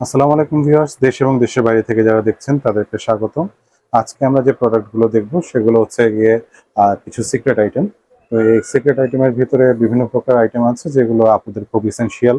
আসসালামু আলাইকুম ভিউয়ার্স, দেশ এবং দেশের বাইরে থেকে যারা দেখছেন, তাদেরকে স্বাগত আজকে আমরা যে প্রোডাক্টগুলো দেখব, সেগুলো হচ্ছে গিয়ে কিছু সিক্রেট আইটেম তো এই সিক্রেট আইটেমের ভিতরে বিভিন্ন প্রকার আইটেম আছে, যেগুলো আপনাদের খুব ইসেনশিয়াল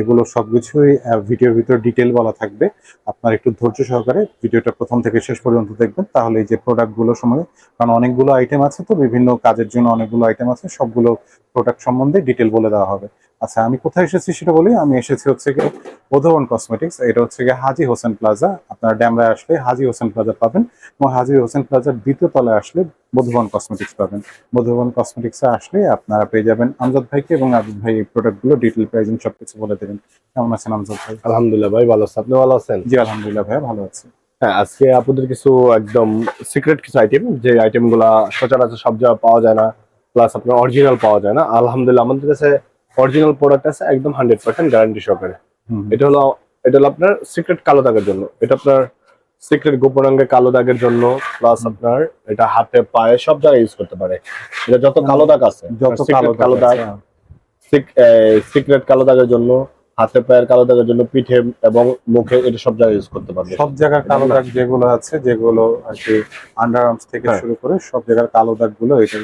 এগুলো সবকিছুই ভিডিওর ভিতরে ডিটেল বলা থাকবে। আপনার একটু ধৈর্য সহকারে ভিডিওটা প্রথম থেকে শেষ পর্যন্ত দেখবেন। তাহলে এই যে প্রোডাক্টগুলো সময় কারণ অনেকগুলো আইটেম আছে তো, বিভিন্ন কাজের জন্য অনেকগুলো আইটেম আছে, সবগুলো প্রোডাক্ট সম্বন্ধে ডিটেল বলে দেওয়া হবে। আচ্ছা আমি কোথায় এসেছি সেটা বলি? আমি এসেছি হচ্ছে গিয়ে বোধবন কসমেটিক্স এটা হচ্ছে গিয়ে হাজি হোসেন প্লাজা আপনারা ড্যামরায় আসলে হাজি হোসেন প্লাজা পাবেন এবং হাজি হোসেন প্লাজার দ্বিতীয় তলায় আসলে বোধবন কসমেটিক্স পাবেন। বোধবন কসমেটিক্সে আসলে আপনারা পেয়ে যাবেন আমজাদ ভাইকে এবং আবিদ ভাই এই প্রোডাক্টগুলো ডিটেল প্রাইজিং সবকিছু বলে দেবেন। কেমন আছেন আমজাদ ভাই? আলহামদুলিল্লাহ ভাই ভালো আছে। আপনি ভালো আছেন? জি আলহামদুলিল্লাহ ভাই ভালো আছি। হ্যাঁ আজকে আপনাদের কিছু একদম সিক্রেট কিছু আইটেম যে আইটেমগুলা সচরাচর সব জায়গায় পাওয়া যায় না প্লাস আপনার অরিজিনাল পাওয়া যায় না। আলহামদুলিল্লাহ আমাদের কাছে অরিজিনাল প্রোডাক্ট আছে একদম হান্ড্রেড পার্সেন্ট গ্যারান্টি সহকারে। এটা হলো এটা হলো আপনার সিক্রেট কালো দাগের জন্য। এটা আপনার সিক্রেট গোপনাঙ্গে কালো দাগের জন্য প্লাস আপনার এটা হাতে পায়ে সব জায়গায় ইউজ করতে পারে। এটা যত কালো দাগ আছে যত কালো কালো দাগ দাগ সিক্রেট কালো দাগের জন্য হাতে পায়ের কালো দাগের জন্য পিঠে এবং মুখে এটা সব জায়গায় ইউজ করতে পারবে। সব জায়গার কালো দাগ যেগুলো আছে যেগুলো আর কি আন্ডার আর্মস থেকে হ্যাঁ। শুরু করে সব জায়গার কালো দাগগুলো এটা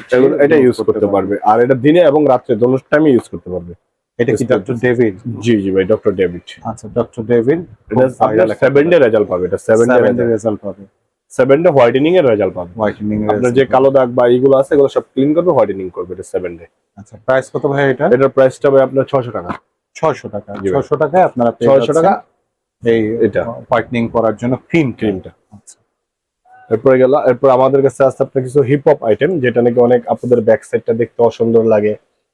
এটা ইউজ করতে পারবে। আর এটা দিনে এবং রাত্রে দোনো টাইমে ইউজ করতে পারবে। এটা কি ডক্টর ডেভিড জি জি ভাই ডক্টর ডেভিড আচ্ছা ডক্টর ডেভিড এটা আপনার সেভেন ডে রেজাল্ট পাবে এটা সেভেন ডে রেজাল্ট পাবে। সেভেন ডে হোয়াইটেনিং এর রেজাল্ট পাবে। হোয়াইটেনিং এর আপনার যে কালো দাগ বা এইগুলো আছে এগুলো সব ক্লিন করবে হোয়াইটেনিং করবে এটা সেভেন ডে আচ্ছা প্রাইস কত ভাই এটা? এটার প্রাইসটা ভাই আপনার ছশো টাকা। ছয়শো টাকা। ছয়শো টাকায় আপনারা ছয়শো টাকা? এই এটা। হোয়াইটেনিং করার জন্য ক্রিম ক্রিমটা। আচ্ছা। এরপরে গেল এরপর আমাদের কাছে আসতে আপনার কিছু হিপ হপ আইটেম যেটা নাকি অনেক আপনাদের ব্যাক সাইডটা দেখতে অসুন্দর লাগে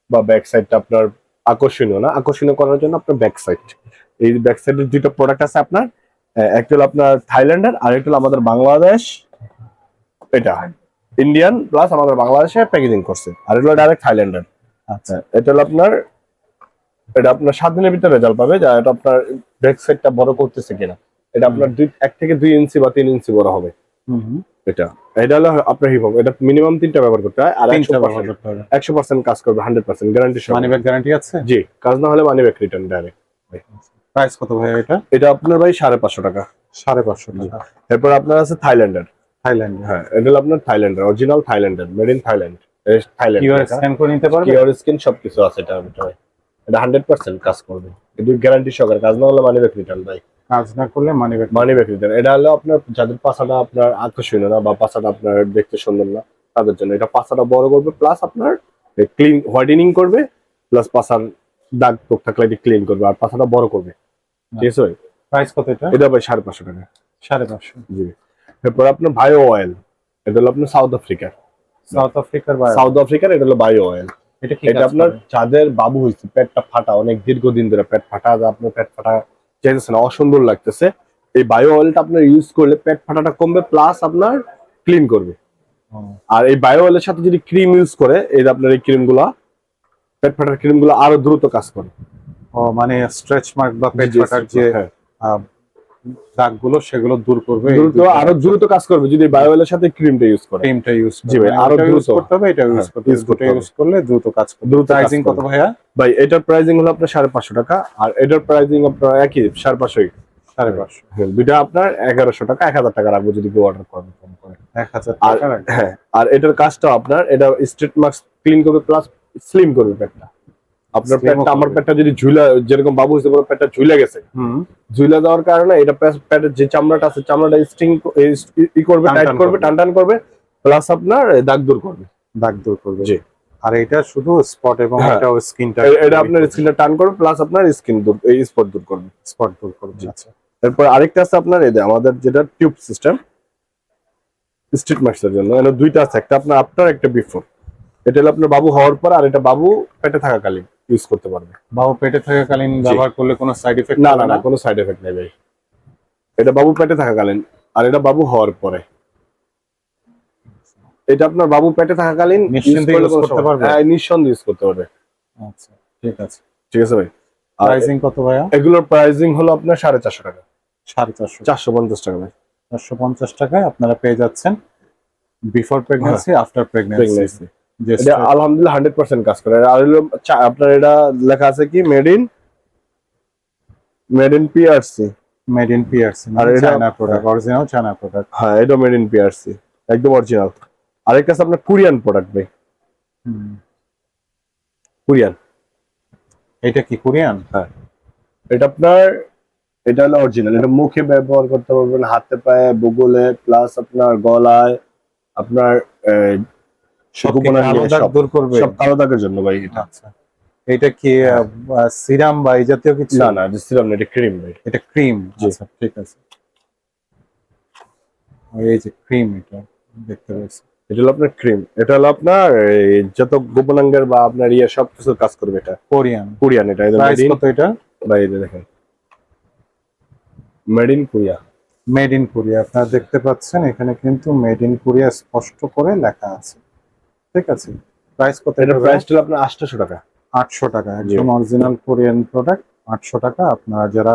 বা ব্যাক সাইডটা আপনার আকর্ষণীয় না। আকর্ষণীয় করার জন্য আপনার ব্যাক সাইড এই ব্যাক সাইডের দুটো প্রোডাক্ট আছে আপনার। একটা হলো আপনার থাইল্যান্ডের আর একটা হলো আমাদের বাংলাদেশ। এটা ইন্ডিয়ান প্লাস আমাদের বাংলাদেশে প্যাকেজিং করছে। আর এটা হলো ডাইরেক্ট থাইল্যান্ডের। আচ্ছা। এটা হলো আপনার এটা আপনার সাত দিনের ভিতরে রেজাল্ট পাবে যা এটা আপনার ব্যাক সাইডটা বড় করতেছে কিনা। এটা আপনার দুই এক থেকে দুই ইঞ্চি বা তিন ইঞ্চি বড় হবে। এটা এটা হলো আপনার হিপ হপ এটা মিনিমাম তিনটা ব্যবহার করতে হয় আর একশো পার্সেন্ট কাজ করবে hundred percent guarantee money bag guarantee আছে? জি কাজ না হলে money back return direct price কত ভাই এটা? এটা আপনার ভাই সাড়ে পাঁচশো টাকা। সাড়ে পাঁচশো টাকা। এরপর আপনার আছে থাইল্যান্ডের থাইল্যান্ড হ্যাঁ এটা হলো আপনার থাইল্যান্ডের অরিজিনাল থাইল্যান্ডের made in Thailand Thailand QR scan করে নিতে পারবে? কিওর স্কিন সবকিছু আছে এটার ভিতরে। এটা হান্ড্রেড পার্সেন্ট কাজ করবে। কিন্তু গ্যারান্টি সহকারে কাজ না হলে মানি ব্যাক রিটার্ন ভাই। কাজ না করলে money bag money back return এটা হলো আপনার যাদের পাশাটা আপনার আকর্ষণীয় না বা পাশাটা আপনার দেখতে সুন্দর না তাদের জন্য। এটা পাশাটা বড় করবে প্লাস আপনার ক্লিন হোয়াইটেনিং করবে প্লাস পাশার দাগ টুক থাকলে এটি ক্লিন করবে আর পাশাটা বড় করবে। ঠিক আছে ভাই? প্রাইস কত এটা? এটা ভাই সাড়ে পাঁচশো টাকা। সাড়ে পাঁচশো। জি। এরপর আপনার বায়ো অয়েল এটা হলো আপনার সাউথ আফ্রিকার সাউথ আফ্রিকার সাউথ আফ্রিকার এটা হলো বায়ো অয়েল এটা আপনার যাদের বাবু হয়েছে পেটটা ফাটা অনেক দীর্ঘদিন ধরে পেট ফাটা আপনার পেট ফাটা চাইতেছে না অসুন্দর লাগতেছে। এই বায়ো অয়েলটা আপনার ইউজ করলে পেট ফাটাটা কমবে প্লাস আপনার ক্লিন করবে। আর এই বায়ো অয়েলের সাথে যদি ক্রিম ইউজ করে এই যে আপনার এই ক্রিমগুলা পেট ফাটার ক্রিমগুলো আরও দ্রুত কাজ করে। ও মানে স্ট্রেচ মার্ক বা পেট ফাটার যে হ্যাঁ, দাগগুলো সেগুলো দূর করবে দ্রুত আরও দ্রুত কাজ করবে যদি বায়ো অয়েলের সাথে ক্রিমটা ইউজ করে। ক্রিমটা ইউজ জি ভাই, আরও দ্রুত। করতে হবে এটা ইউজ হ্যাঁ, করতে use করতে ইউজ করলে দ্রুত কাজ করবে। দ্রুত প্রাইসিং কত ভাইয়া? ভাই এটার প্রাইসিং হলো আপনার সাড়ে পাঁচশো টাকা আর এটার প্রাইসিং আপনার একই সাড়ে পাঁচশোই সাড়ে পাঁচশো। হ্যাঁ, দুইটা আপনার এগারোশো টাকা এক হাজার টাকা রাখব যদি কেউ অর্ডার ফোন করে টাকা হ্যাঁ আর এটার কাজটা আপনার এটা স্ট্রেট মার্কস ক্লিন করবে প্লাস স্লিম করবে পেটটা আপনার পেটটা আমার। পেটটা যদি ঝুলা যেরকম বাবু হিসেবে পেটটা ঝুলে গেছে হুম ঝুলে দেওয়ার কারণে এটা পেটের যে চামড়াটা আছে চামড়াটা স্ট্রিং ই করবে টাইট করবে। টান টান করবে প্লাস আপনার দাগ দূর করবে দাগ দূর করবে জি। আর এটা শুধু স্পট এবং হ্যাঁ। এটা স্কিনটা এটা আপনার স্কিনটা টান করবে প্লাস আপনার স্কিন দূর এই স্পট দূর করবে স্পট দূর করবে। আচ্ছা এরপর আরেকটা আছে আপনার এই আমাদের যেটা টিউব সিস্টেম স্ট্রিট মার্কসের জন্য এখানে দুইটা আছে একটা আপনার আফটার একটা বিফোর এটা হলো আপনার বাবু হওয়ার পর আর এটা বাবু পেটে থাকাকালীন ইউজ করতে পারবে। বাবু পেটে থাকাকালীন ব্যবহার করলে কোনো সাইড এফেক্ট না না না কোনো সাইড এফেক্ট নেই ভাই। এটা বাবু পেটে থাকাকালীন আর এটা বাবু হওয়ার পরে। এটা আপনার বাবু পেটে থাকাকালীন নিশ্চিন্তে করলে করতে পারবে? হ্যাঁ নিঃসন্দেহে ইউজ করতে পারবে। আচ্ছা ঠিক আছে। ঠিক আছে ভাই। প্রাইসিং কত ভাইয়া? এগুলোর প্রাইসিং হলো আপনার সাড়ে চারশো টাকা। সাড়ে চারশো। চারশো পঞ্চাশ টাকা ভাই। চারশো পঞ্চাশ টাকায় আপনারা পেয়ে যাচ্ছেন বিফোর প্রেগনেন্সি আফটার এটা আলহামদুলিল্লাহ হান্ড্রেড পার্সেন্ট কাজ করে। আর হলো আপনার এটা লেখা আছে কি? Made in made in PRC made in PRC আর এটা- China product original China product হ্যাঁ এটা মেড ইন পিআরসি একদম অরিজিনাল আরেকটা আছে আপনার কোরিয়ান প্রোডাক্ট ভাই। কোরিয়ান এটা কি কোরিয়ান হ্যাঁ। এটা আপনার এটা হলো অরিজিনাল এটা মুখে ব্যবহার করতে পারবেন হাতে পায়ে বুগলে প্লাস আপনার গলায় আপনার সব দাগ সব- দূর করবে। সব কালো দাগের জন্য ভাই এটা। আচ্ছা। এটা কি সিরাম বা এই জাতীয় কিছু? না না দিচ্ছিলাম না এটা ক্রিম ভাই। এটা ক্রিম। আচ্ছা ঠিক আছে। এই যে ক্রিম এটা দেখতে পাচ্ছি। এটা হলো আপনার ক্রিম। এটা হলো আপনার যত গোপনাঙ্গের বা আপনার ইয়ে সব কিছু কাজ করবে এটা। কোরিয়ান। কোরিয়ান এটা কত এটা? বাইরে দেখেন। Made in Korea made in Korea আপনারা দেখতে পাচ্ছেন এখানে কিন্তু মেড ইন কোরিয়া স্পষ্ট করে লেখা আছে। ঠিক আছে। প্রাইস কত এটা প্রাইস হলো আপনার আটশো টাকা। আটশো টাকা একদম অরিজিনাল কোরিয়ান প্রোডাক্ট আটশো টাকা। আপনারা যারা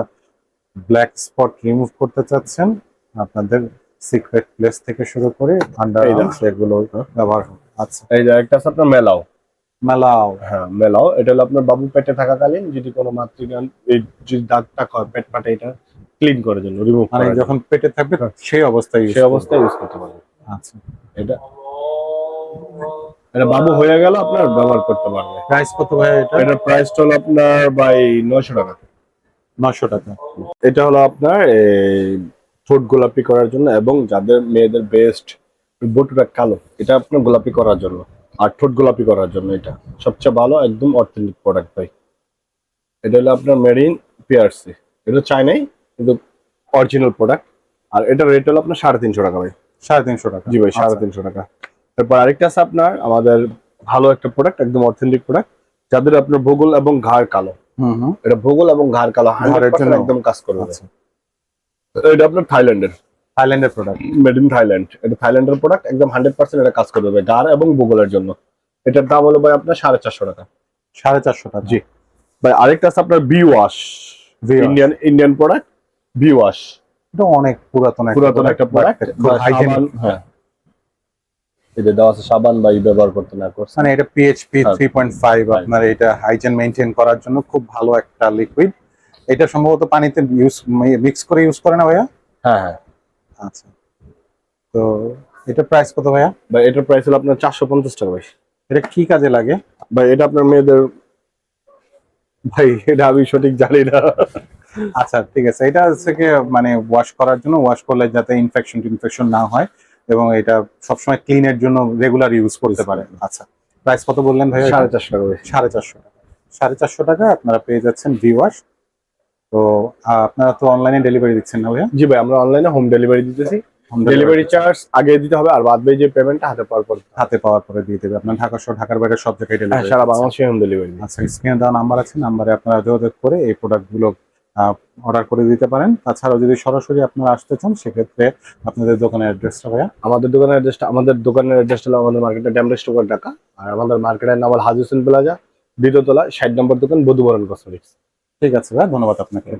ব্ল্যাক স্পট রিমুভ করতে চাচ্ছেন আপনাদের সিক্রেট প্লেস থেকে শুরু করে আন্ডার। এগুলো ব্যবহার আচ্ছা। এই যে একটা আছে আপনার মেলাও মেলাও হ্যাঁ মেলাও এটা হলো আপনার বাবু পেটে থাকাকালীন যদি কোনো মাতৃগান এই যদি দাগ টাক হয় পেট পাটে এটা ক্লিন করার জন্য রিমুভ মানে যখন পেটে থাকবে সেই অবস্থায় সেই অবস্থায় ইউজ করতে পারবেন। আচ্ছা। এটা এটা বাবু হয়ে গেল আপনার ব্যবহার করতে পারবে। প্রাইস কত ভাই এটা? এটার প্রাইস হলো আপনার বাই নয়শো টাকা। নশো টাকা। এটা হলো আপনার ঠোঁট গোলাপি করার জন্য এবং যাদের মেয়েদের বেস্ট বটুটা কালো এটা আপনার গোলাপি করার জন্য। আর ঠোঁট গোলাপি করার জন্য এটা। সবচেয়ে ভালো একদম অথেন্টিক প্রোডাক্ট ভাই। এটা হলো আপনার মেরিন পিআরসি এটা চাইনাই কিন্তু অরিজিনাল প্রোডাক্ট আর এটা রেট হলো আপনার সাড়ে তিনশো টাকা ভাই। সাড়ে তিনশো টাকা। জি ভাই সাড়ে আচ্ছা। তিনশো টাকা। তারপর আরেকটা আছে আপনার আমাদের ভালো একটা প্রোডাক্ট একদম অথেন্টিক প্রোডাক্ট যাদের আপনার ভূগোল এবং ঘাড় কালো। এটা ভূগোল এবং ঘাড় কালো হান্ড্রেড? একদম কাজ করবে। আচ্ছা। এটা আপনার থাইল্যান্ডের। থাইল্যান্ডের প্রোডাক্ট মেড ইন থাইল্যান্ড এটা থাইল্যান্ডের প্রোডাক্ট একদম হান্ড্রেড পার্সেন্ট এটা কাজ করবে গার এবং ভূগোলের জন্য। এটার দাম হলো ভাই আপনার সাড়ে চারশো টাকা। সাড়ে চারশো টাকা। জি। ভাই আরেকটা আছে আপনার B wash. Indian Indian product B wash এটা অনেক পুরাতন পুরাতন একটা প্রোডাক্ট হ্যাঁ। যে দেওয়া আছে সাবান বা ব্যবহার করতে না করছে মানে এটা পিএইচপি হ্যাঁ। থ্রি পয়েন্ট ফাইভ আপনার এটা হাইজেন মেনটেন করার জন্য খুব ভালো একটা লিকুইড এটা সম্ভবত পানিতে ইউজ মিক্স করে ইউজ করে না ভাইয়া? হ্যাঁ হ্যাঁ। আচ্ছা। তো এটা প্রাইস কত ভাইয়া? ভাই এটার প্রাইস হলো আপনার চারশো পঞ্চাশ টাকা ভাই। এটা কি কাজে লাগে? ভাই এটা আপনার মেয়েদের ভাই এটা আমি সঠিক জানি না। আচ্ছা ঠিক আছে। এটা হচ্ছে মানে ওয়াশ করার জন্য ওয়াশ করলে যাতে ইনফেকশন ইনফেকশন না হয়। এবং এটা সবসময় ক্লিনের জন্য রেগুলার ইউজ করতে পারে। আচ্ছা। প্রাইস কত বললেন এটা? সাড়ে চারশো টাকা ভাই সাড়ে চারশো টাকা। সাড়ে চারশো টাকা আপনারা পেয়ে যাচ্ছেন ভি ওয়াশ তো আপনারা তো অনলাইনে ডেলিভারি দিচ্ছেন না ভাইয়া? জি ভাই আমরা অনলাইনে হোম ডেলিভারি দিতেছি। ডেলিভারি চার্জ আগে দিতে হবে আর বাদ বাকি যে পেমেন্টটা হাতে পাওয়ার পর হাতে পাওয়ার পরে দিয়ে দেবে। আপনার ঢাকা সহ ঢাকার বাইরে সব জায়গায় হ্যাঁ ডেলিভারি সারা বাংলাদেশে হোম ডেলিভারি আচ্ছা স্ক্রিনে দেওয়া নাম্বার আছে নাম্বারে আপনারা যোগাযোগ করে এই প্রোডাক্টগুলো অর্ডার করে দিতে পারেন। তাছাড়াও যদি সরাসরি আপনারা আসতে চান সেক্ষেত্রে আপনাদের দোকানের অ্যাড্রেসটা ভাইয়া? আমাদের দোকানের অ্যাড্রেসটা আমাদের দোকানের অ্যাড্রেসটা হলো আমাদের মার্কেটের ড্যামরেজ টোকার ঢাকা। আর আমাদের মার্কেটের নাম হল হাজি হোসেন প্লাজা দ্বিতীয়তলা ষাট নম্বর দোকান বধুবরণ কসমেটিক্স ঠিক আছে ভাই ধন্যবাদ আপনাকে।